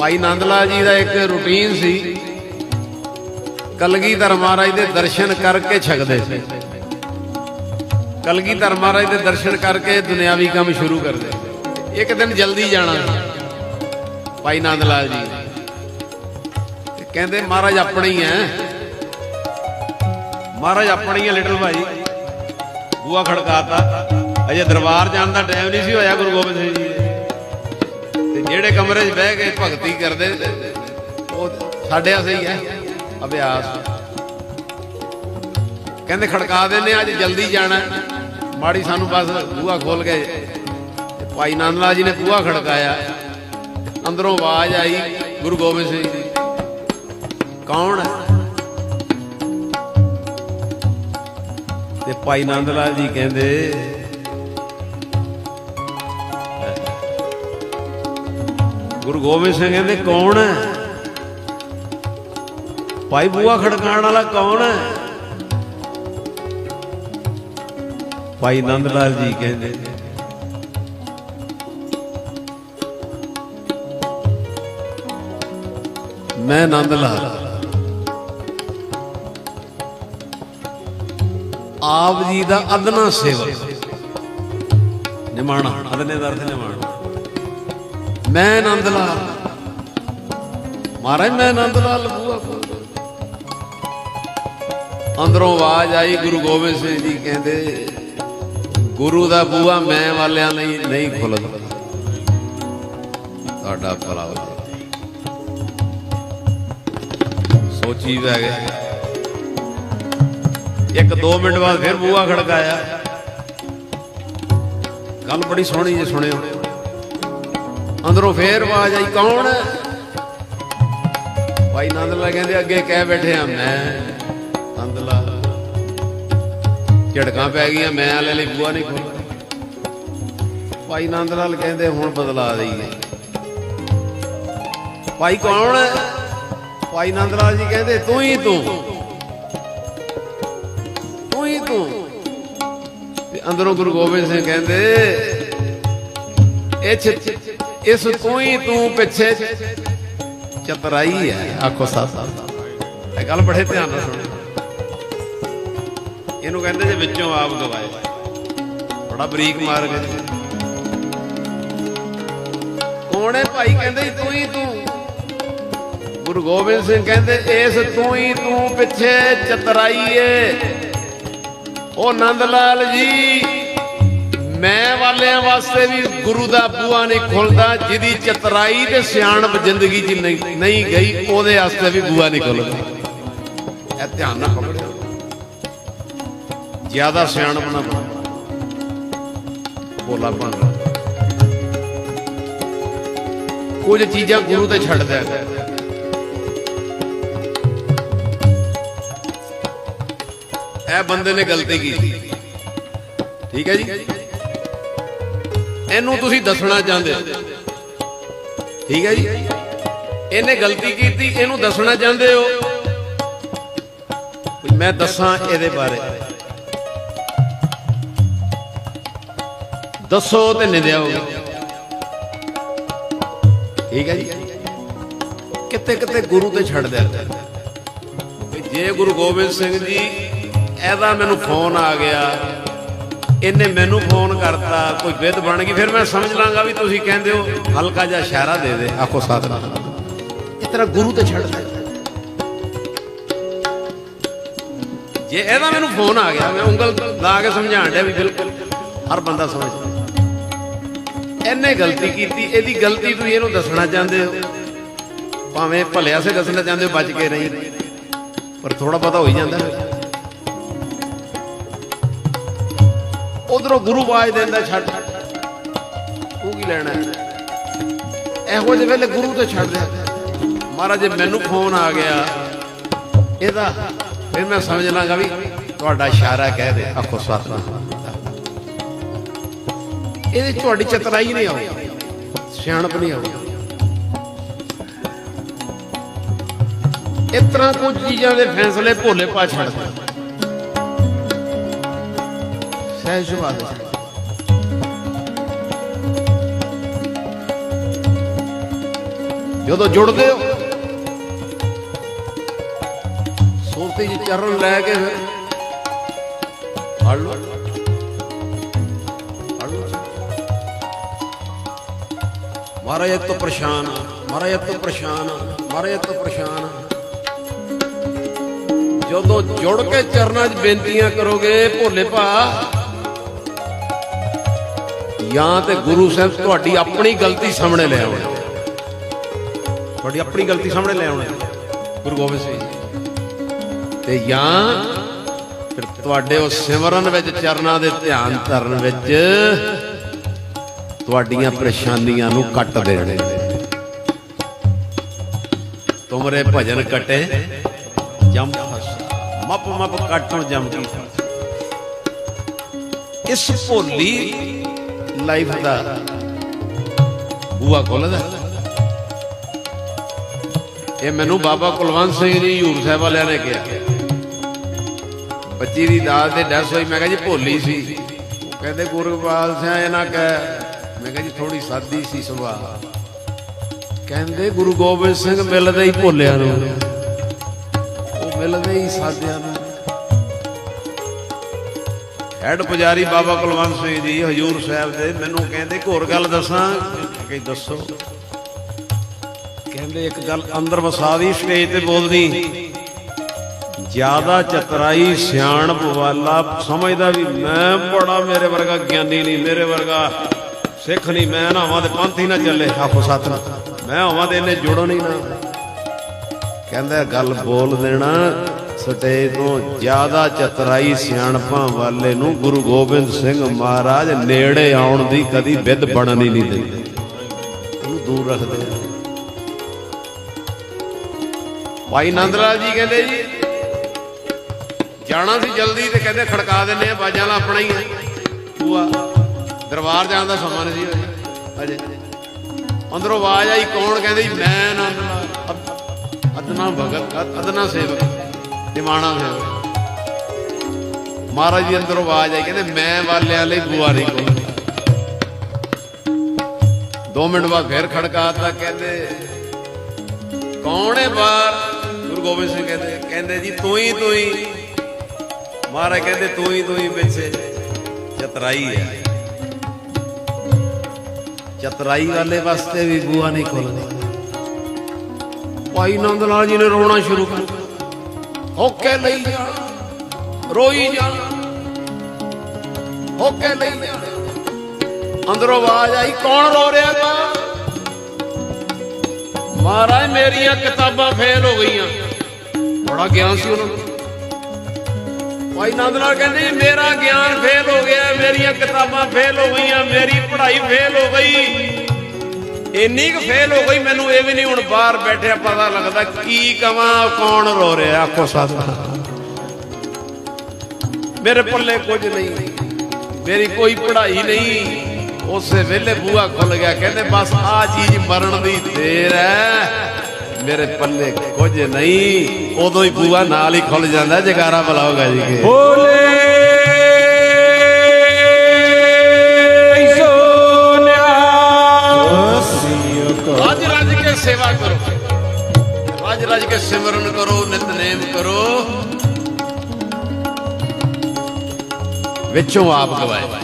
ਭਾਈ ਨੰਦ ਲਾਲ ਜੀ ਦਾ ਇੱਕ ਰੁਟੀਨ ਸੀ। ਕਲਗੀਧਰ ਮਹਾਰਾਜ ਦੇ ਦਰਸ਼ਨ ਕਰਕੇ ਛਕਦੇ ਸੀ। ਕਲਗੀਧਰ ਮਹਾਰਾਜ ਦੇ ਦਰਸ਼ਨ ਕਰਕੇ ਦੁਨਿਆਵੀ ਕੰਮ ਸ਼ੁਰੂ ਕਰਦੇ ਇੱਕ ਦਿਨ ਜਲਦੀ ਜਾਣਾ ਭਾਈ ਨੰਦ ਲਾਲ ਜੀ ਤੇ ਕਹਿੰਦੇ, ਮਹਾਰਾਜ ਆਪਣੇ ਹੀ ਹੈ ਮਹਾਰਾਜ ਆਪਣੇ ਹੀ ਹੈ ਲਿਟਲ ਭਾਈ। ਬੂਆ ਖੜਕਾਤਾ। ਅਜੇ ਦਰਬਾਰ ਜਾਣ ਦਾ ਟਾਈਮ ਨਹੀਂ ਸੀ ਹੋਇਆ ਗੁਰੂ ਗੋਬਿੰਦ ਸਿੰਘ ਜੀ ਤੇ ਜਿਹੜੇ ਕਮਰੇ 'ਚ ਬਹਿ ਕੇ ਭਗਤੀ ਕਰਦੇ, ਉਹ ਸਾਡੇ ਆਸੇ ਹੀ ਹੈ, ਅਭਿਆਸ। ਕਹਿੰਦੇ ਖੜਕਾ ਦਿੰਦੇ ਅੱਜ ਜਲਦੀ ਜਾਣਾ। ਮਾੜੀ ਸਾਨੂੰ ਬਸ ਬੂਹਾ ਖੋਲ ਕੇ ਭਾਈ ਨੰਦ ਲਾਲ ਜੀ ਨੇ ਬੂਹਾ ਖੜਕਾਇਆ। ਅੰਦਰੋਂ ਆਵਾਜ਼ ਆਈ, ਗੁਰੂ ਗੋਬਿੰਦ ਸਿੰਘ ਜੀ। ਕੌਣ ਹੈ? ਤੇ ਭਾਈ ਨੰਦ ਲਾਲ ਜੀ ਕਹਿੰਦੇ ਗੁਰੂ ਗੋਬਿੰਦ ਸਿੰਘ ਕਹਿੰਦੇ, ਕੌਣ ਹੈ? ਭਾਈ ਬੂਆ ਖੜਕਾਉਣ ਵਾਲਾ ਕੌਣ ਹੈ? ਭਾਈ ਨੰਦ ਲਾਲ ਜੀ ਕਹਿੰਦੇ ਮੈਂ ਨੰਦ ਲਾਲ ਆਪ ਜੀ ਦਾ ਅਦਨਾ ਸੇਵਕ। ਨਿਮਾਣਾ, ਅਦਨੇ ਦਾ ਅਰਥ ਨਿਮਾਣਾ। ਮੈਂ ਆਨੰਦ ਲਾਲ। ਮਹਾਰਾਜ, ਮੈਂ ਆਨੰਦ ਲਾਲ ਬੂਆ ਖੋਲ ਅੰਦਰੋਂ ਆਵਾਜ਼ ਆਈ, ਗੁਰੂ ਗੋਬਿੰਦ ਸਿੰਘ ਜੀ ਕਹਿੰਦੇ, ਗੁਰੂ ਦਾ ਬੂਆ ਮੈਂ ਵਾਲਿਆਂ ਲਈ ਨਹੀਂ ਖੁੱਲਦਾ। ਤੁਹਾਡਾ ਭਲਾ ਹੋ ਸੋਚੀ ਪੈ ਗਿਆ ਇੱਕ 2 ਮਿੰਟ ਬਾਅਦ ਫਿਰ ਬੂਆ ਖੜਕਾਇਆ। ਗੱਲ ਬੜੀ ਸੋਹਣੀ ਜੇ ਸੁਣਿਓ। ਅੰਦਰੋਂ ਫੇਰ ਆਵਾਜ਼ ਆਈ, ਕੌਣ? ਭਾਈ ਨੰਦ ਲਾਲ ਕਹਿੰਦੇ, ਅੱਗੇ ਕਹਿ ਬੈਠੇ ਆ, ਮੈਂ ਨੰਦ ਲਾਲ ਝੜਕਾਂ ਪੈ ਗਈਆਂ, ਮੈਂ ਵਾਲੇ ਲਈ ਬੂਆ ਨਹੀਂ ਖੋਲ੍ਹਦਾ ਭਾਈ ਨੰਦ ਲਾਲ ਕਹਿੰਦੇ, ਹੁਣ ਬਦਲਾ ਦਈਏ। ਭਾਈ ਕੌਣ? ਭਾਈ ਨੰਦ ਲਾਲ ਜੀ ਕਹਿੰਦੇ, ਤੂੰ ਹੀ ਤੂੰ। ਤੂੰ ਹੀ ਤੂੰ। ਤੇ ਅੰਦਰੋਂ ਗੁਰੂ ਗੋਬਿੰਦ ਸਿੰਘ ਕਹਿੰਦੇ, ਇਹ ਚ- ਇਸ ਤੂੰ ਹੀ ਤੂੰ ਪਿੱਛੇ ਚਤਰਾਈ ਹੈ। ਆਖੋ ਸਾਸਾ ਇਹ ਗੱਲ ਬੜੇ ਧਿਆਨ ਨਾਲ ਸੁਣੋ। ਇਹਨੂੰ ਕਹਿੰਦੇ ਜੇ ਵਿੱਚੋਂ ਆਪ ਗਵਾਏ। ਬੜਾ ਬਰੀਕ ਮਾਰਗ ਹੈ। ਕੌਣ ਭਾਈ ਕਹਿੰਦੇ ਤੂੰ ਹੀ ਤੂੰ। ਗੁਰੂ ਗੋਬਿੰਦ ਸਿੰਘ ਕਹਿੰਦੇ ਇਸ ਤੂੰ ਹੀ ਤੂੰ ਪਿੱਛੇ ਚਤਰਾਈ ਏ। ਉਹ ਨੰਦ ਲਾਲ ਜੀ। ਮੈਂ ਵਾਲਿਆਂ ਵਾਸਤੇ ਵੀ ਗੁਰੂ ਦਾ ਬੂਆ ਨਹੀਂ ਖੁੱਲਦਾ, ਜਿਹਦੀ ਚਤਰਾਈ ਤੇ ਸਿਆਣਪ ਜ਼ਿੰਦਗੀ 'ਚ ਨਹੀਂ ਗਈ, ਉਹਦੇ ਵਾਸਤੇ ਵੀ ਬੂਆ ਨਹੀਂ ਖੁੱਲਦਾ। ਇਹ ਧਿਆਨ ਨਾਲ ਪਕੜਿਓ ਜ਼ਿਆਦਾ ਸਿਆਣਪ ਨਾ ਬਣੋ। ਬੋਲਾ ਬਣ ਕੁਝ ਚੀਜ਼ਾਂ ਗੁਰੂ ਤੇ ਛੱਡ ਦਿਆ ਇਹ ਬੰਦੇ ਨੇ ਗਲਤੀ ਕੀਤੀ। ਠੀਕ ਹੈ ਜੀ? ਇਹਨੂੰ ਤੁਸੀਂ ਦੱਸਣਾ ਚਾਹੁੰਦੇ ਹੋ? ਠੀਕ ਹੈ ਜੀ? ਇਹਨੇ ਗਲਤੀ ਕੀਤੀ, ਇਹਨੂੰ ਦੱਸਣਾ ਚਾਹੁੰਦੇ ਹੋ? ਮੈਂ ਦੱਸਾਂ ਇਹਦੇ ਬਾਰੇ। ਦੱਸੋ ਤੇ ਨਿੰਦਿਆਓ ਠੀਕ ਹੈ ਜੀ? ਕਿਤੇ ਕਿਤੇ ਗੁਰੂ ਤੇ ਛੱਡ ਦਿਆ ਜੇ ਗੁਰੂ ਗੋਬਿੰਦ ਸਿੰਘ ਜੀ, ਇਹਦਾ ਮੈਨੂੰ ਫੋਨ ਆ ਗਿਆ। ਇਹਨੇ ਮੈਨੂੰ ਫੋਨ ਕਰਤਾ ਕੋਈ ਵਿਦ ਬਣ ਗਈ ਫਿਰ ਮੈਂ ਸਮਝ ਲਾਂਗਾ ਵੀ ਤੁਸੀਂ ਕਹਿੰਦੇ ਹੋ ਹਲਕਾ ਜਿਹਾ ਇਸ਼ਾਰਾ ਦੇ ਦੇ ਆਖੋ ਸਾਥ ਨਾਲ ਇਸ ਤਰ੍ਹਾਂ ਗੁਰੂ ਤੇ ਛੱਡ ਦੇ। ਜੇ ਇਹਦਾ ਮੈਨੂੰ ਫੋਨ ਆ ਗਿਆ ਮੈਂ ਉਂਗਲ ਲਾ ਕੇ ਸਮਝਾਣ ਡਿਆ ਵੀ ਬਿਲਕੁਲ ਹਰ ਬੰਦਾ ਸਮਝਦਾ ਇਹਨੇ ਗਲਤੀ ਕੀਤੀ ਇਹਦੀ ਗਲਤੀ ਤੁਸੀਂ ਇਹਨੂੰ ਦੱਸਣਾ ਚਾਹੁੰਦੇ ਹੋ? ਭਾਵੇਂ ਭਲਿਆ ਸੇ ਦੱਸਣਾ ਚਾਹੁੰਦੇ ਹੋ ਬਚ ਕੇ ਨਹੀਂ ਪਰ ਥੋੜਾ ਪਤਾ ਹੋ ਹੀ ਜਾਂਦਾ। ਫਿਰ ਉਧਰੋਂ ਗੁਰੂ ਆਵਾਜ਼ ਦਿੰਦਾ ਛੱਡ। ਤੂੰ ਕੀ ਲੈਣਾ? ਇਹੋ ਜਿਹੇ ਵੇਲੇ ਗੁਰੂ ਤੇ ਛੱਡ। ਦੇ ਮਹਾਰਾਜ ਮੈਨੂੰ ਫੋਨ ਆ ਗਿਆ ਇਹਦਾ ਫਿਰ ਮੈਂ ਸਮਝ ਲਾਂਗਾ ਵੀ ਤੁਹਾਡਾ ਇਸ਼ਾਰਾ ਕਹਿ ਦੇ। ਆਖੋ ਸਤਿਨਾਮ। ਇਹਦੇ ਤੁਹਾਡੀ ਚਤਰਾਈ ਨਹੀਂ ਆਉ ਸਿਆਣਪ ਨਹੀਂ ਆਉ ਇਸ ਤਰ੍ਹਾਂ ਕੁਝ ਚੀਜ਼ਾਂ ਦੇ ਫੈਸਲੇ ਭੋਲੇ ਪਾ ਛੱਡਦੇ ਸਹਿਜ ਸੁਭਾਅ ਦੇ ਜਦੋਂ ਜੁੜਦੇ ਹੋ ਸੁਰਤੀ ਜੀ ਚਰਨ ਲੈ ਕੇ ਫਿਰ ਫੜ ਲਓ। ਫੜ ਲਓ। ਮਹਾਰਾਜ ਇਹ ਤੋਂ ਪਰੇਸ਼ਾਨ ਆ, ਮਹਾਰਾਜ ਇਹ ਤੋਂ ਪਰੇਸ਼ਾਨ ਆ, ਮਹਾਰਾਜ ਇਹ ਤੋਂ ਪਰੇਸ਼ਾਨ ਆ। ਜਦੋਂ ਜੁੜ ਕੇ ਚਰਨਾਂ 'ਚ ਬੇਨਤੀਆਂ ਕਰੋਗੇ ਭੋਲੇ ਭਾ ਜਾਂ ਤੇ ਗੁਰੂ ਸਾਹਿਬ ਤੁਹਾਡੀ ਆਪਣੀ ਗਲਤੀ ਸਾਹਮਣੇ ਲੈ ਆਉਣੇ। ਤੁਹਾਡੀ ਆਪਣੀ ਗਲਤੀ ਸਾਹਮਣੇ ਲੈ ਆਉਣੇ। ਗੁਰੂ ਗੋਬਿੰਦ ਸਿੰਘ ਤੇ ਜਾਂ ਫਿਰ ਤੁਹਾਡੇ ਉਹ ਸਿਮਰਨ ਵਿੱਚ ਚਰਨਾਂ ਦੇ ਧਿਆਨ ਧਰਨ ਵਿੱਚ ਤੁਹਾਡੀਆਂ ਪਰੇਸ਼ਾਨੀਆਂ ਨੂੰ ਕੱਟ ਦੇਣੇ। ਤੁਮਰੇ ਭਜਨ ਕਟੇ ਜਮ ਫਸ। ਮਪ ਮਪ ਕੱਟਣ ਜਮ ਕੀ ਇਸ ਭੋਲੀ ਲਾਈਫ ਦਾ। ਬੂਆ ਖੁੱਲਦਾ ਇਹ ਮੈਨੂੰ ਬਾਬਾ ਕੁਲਵੰਤ ਸਿੰਘ ਜੀ ਹਜੂਰ ਸਾਹਿਬ ਵਾਲਿਆਂ ਨੇ ਕਿਹਾ। ਬੱਚੀ ਦੀ ਦਾਤ ਤੇ ਡੈਸ ਹੋਈ, ਮੈਂ ਕਿਹਾ ਜੀ ਭੋਲੀ ਸੀ। ਉਹ ਕਹਿੰਦੇ, ਗੁਰਗੋਪਾਲ ਸਿੰਘ ਇਹ ਕਹਿ। ਮੈਂ ਕਿਹਾ ਜੀ ਥੋੜੀ ਸਾਦੀ ਸੀ ਸੁਭਾਅ। ਕਹਿੰਦੇ, ਗੁਰੂ ਗੋਬਿੰਦ ਸਿੰਘ ਮਿਲਦੇ ਹੀ ਭੋਲਿਆਂ ਨੂੰ। ਉਹ ਮਿਲਦੇ ਹੀ ਸਾਦਿਆਂ ਨੂੰ। ਹੈਡ ਪੁਜਾਰੀ ਬਾਬਾ ਕੁਲਵੰਤ ਸਿੰਘ ਜੀ ਹਜੂਰ ਸਾਹਿਬ ਦੇ ਮੈਨੂੰ ਕਹਿੰਦੇ ਹੋਰ ਗੱਲ ਦੱਸਾਂ। ਕਿ ਦੱਸੋ। ਕਹਿੰਦੇ ਇੱਕ ਗੱਲ ਅੰਦਰ ਵਸਾ ਦੀ ਸਟੇਜ ਤੇ ਬੋਲਦੀ। ਜ਼ਿਆਦਾ ਚਤਰਾਈ ਸਿਆਣਪ ਵਾਲਾ ਸਮਝਦਾ ਵੀ ਮੈਂ ਬੜਾ ਮੇਰੇ ਵਰਗਾ ਗਿਆਨੀ ਨਹੀਂ ਮੇਰੇ ਵਰਗਾ ਸਿੱਖ ਨਹੀਂ ਮੈਂ ਨਾ ਹੋਵਾਂ ਤੇ ਪੰਥ ਹੀ ਨਾ ਚੱਲੇ। ਆਖੋ ਸਤਿ ਮੈਂ ਹੋਵਾਂ ਤੇ ਇਹਨੇ ਜੁੜਨ ਹੀ ਨਾ। ਕਹਿੰਦਾ ਗੱਲ ਬੋਲ ਦੇਣਾ। ਸਟੇਜ ਤੋਂ ਜ਼ਿਆਦਾ ਚਤਰਾਈ ਸਿਆਣਪਾਂ ਵਾਲੇ ਨੂੰ ਗੁਰੂ ਗੋਬਿੰਦ ਸਿੰਘ ਮਹਾਰਾਜ ਨੇੜੇ ਆਉਣ ਦੀ ਕਦੀ ਵਿਦ ਬਣਨ ਹੀ ਨਹੀਂ ਦਿੰਦੇ। ਉਹਨੂੰ ਦੂਰ ਰੱਖਦੇ ਆ। ਭਾਈ ਨੰਦ ਲਾਲ ਜੀ ਕਹਿੰਦੇ ਜੀ, ਜਾਣਾ ਸੀ ਜਲਦੀ ਤੇ ਕਹਿੰਦੇ ਖੜਕਾ ਦਿੰਨੇ ਆ, ਬਾਜਾਂ ਦਾ ਆਪਣਾ ਹੀ ਹੈ ਬੂਆ ਦਰਬਾਰ ਜਾਣ ਦਾ ਸਮਾਂ ਨਹੀਂ ਸੀ ਅਜੇ ਅੰਦਰੋਂ ਆਵਾਜ਼ ਆਈ, ਕੌਣ ਕਹਿੰਦੇ ਜੀ? ਮੈਂ ਨੰਦ ਲਾਲ ਅਦਨਾ ਭਗਤ ਅਦ- ਅਦਨਾ ਸੇਵਕ। ਨਿਮਾਣਾ ਹੋਇਆ ਮਹਾਰਾਜ ਜੀ ਅੰਦਰੋਂ ਆਵਾਜ਼ ਆਈ, ਕਹਿੰਦੇ, ਮੈਂ ਵਾਲਿਆਂ ਲਈ ਬੁਆ ਨਹੀਂ ਖੋਲ੍ਹਣੀ। ਦੋ ਮਿੰਟ ਬਾਅਦ ਫੇਰ ਖੜਕਾਤਾ, ਕਹਿੰਦੇ, ਕੌਣ ਹੈ ਬਾਹਰ? ਗੁਰੂ ਗੋਬਿੰਦ ਸਿੰਘ ਕਹਿੰਦੇ ਕਹਿੰਦੇ ਜੀ, ਤੂੰ ਹੀ ਤੂੰ ਹੀ। ਮਹਾਰਾਜ ਕਹਿੰਦੇ, ਤੂੰ ਹੀ ਤੂੰ ਹੀ ਪਿੱਛੇ। ਚਤਰਾਈ ਹੈ। ਚਤਰਾਈ ਵਾਲੇ ਵਾਸਤੇ ਵੀ ਬੂਆ ਨਹੀਂ ਖੋਲਦੀ ਭਾਈ ਨੰਦ ਲਾਲ ਜੀ ਨੇ ਰੋਣਾ ਸ਼ੁਰੂ ਕਰ ਹੋਕੇ ਲਈ ਜਾ ਰੋਈ ਜਾ ਹੋਕੇ ਲਈ ਜਾ ਅੰਦਰੋਂ ਆਵਾਜ਼ ਆਈ, ਕੌਣ ਰੋ ਰਿਹਾ ਤਾ ਮਹਾਰਾਜ, ਮੇਰੀਆਂ ਕਿਤਾਬਾਂ ਫੇਲ ਹੋ ਗਈਆਂ। ਬੜਾ ਗਿਆਨ ਸੀ ਉਹਨਾਂ ਨੂੰ। ਭਾਈ ਨੰਦ ਲਾਲ ਕਹਿੰਦੇ, ਮੇਰਾ ਗਿਆਨ ਫੇਲ ਹੋ ਗਿਆ, ਮੇਰੀਆਂ ਕਿਤਾਬਾਂ ਫੇਲ ਹੋ ਗਈਆਂ, ਮੇਰੀ ਪੜ੍ਹਾਈ ਫੇਲ ਹੋ ਗਈ। ਇੰਨੀ ਕੁ ਫੇਲ ਹੋ ਗਈ, ਮੈਨੂੰ ਇਹ ਵੀ ਨਹੀਂ ਹੁਣ ਬਾਹਰ ਬੈਠਿਆ ਪਤਾ ਲੱਗਦਾ ਕੀ ਕਵਾਂ, ਕੌਣ ਰੋ ਰਿਹਾ, ਆਖੋ ਸਤਿ ਮੇਰੇ ਪੱਲੇ ਕੁਝ ਨਹੀਂ, ਮੇਰੀ ਕੋਈ ਪੜ੍ਹਾਈ ਨਹੀਂ। ਉਸੇ ਵੇਲੇ ਬੂਹਾ ਖੁੱਲ ਗਿਆ, ਕਹਿੰਦੇ ਬਸ ਆ ਚੀਜ਼ ਮਰਨ ਦੀ ਦੇਰ ਹੈ ਮੇਰੇ ਪੱਲੇ ਕੁਝ ਨਹੀਂ, ਉਦੋਂ ਹੀ ਬੂਹਾ ਨਾਲ ਹੀ ਖੁੱਲ ਜਾਂਦਾ, ਜਗਾਰਾ ਬੁਲਾਓਗਾ ਜੀ ਕੇ। ਰੱਜ ਵਿੱਚੋਂ ਆਪ ਗਵਾਏ।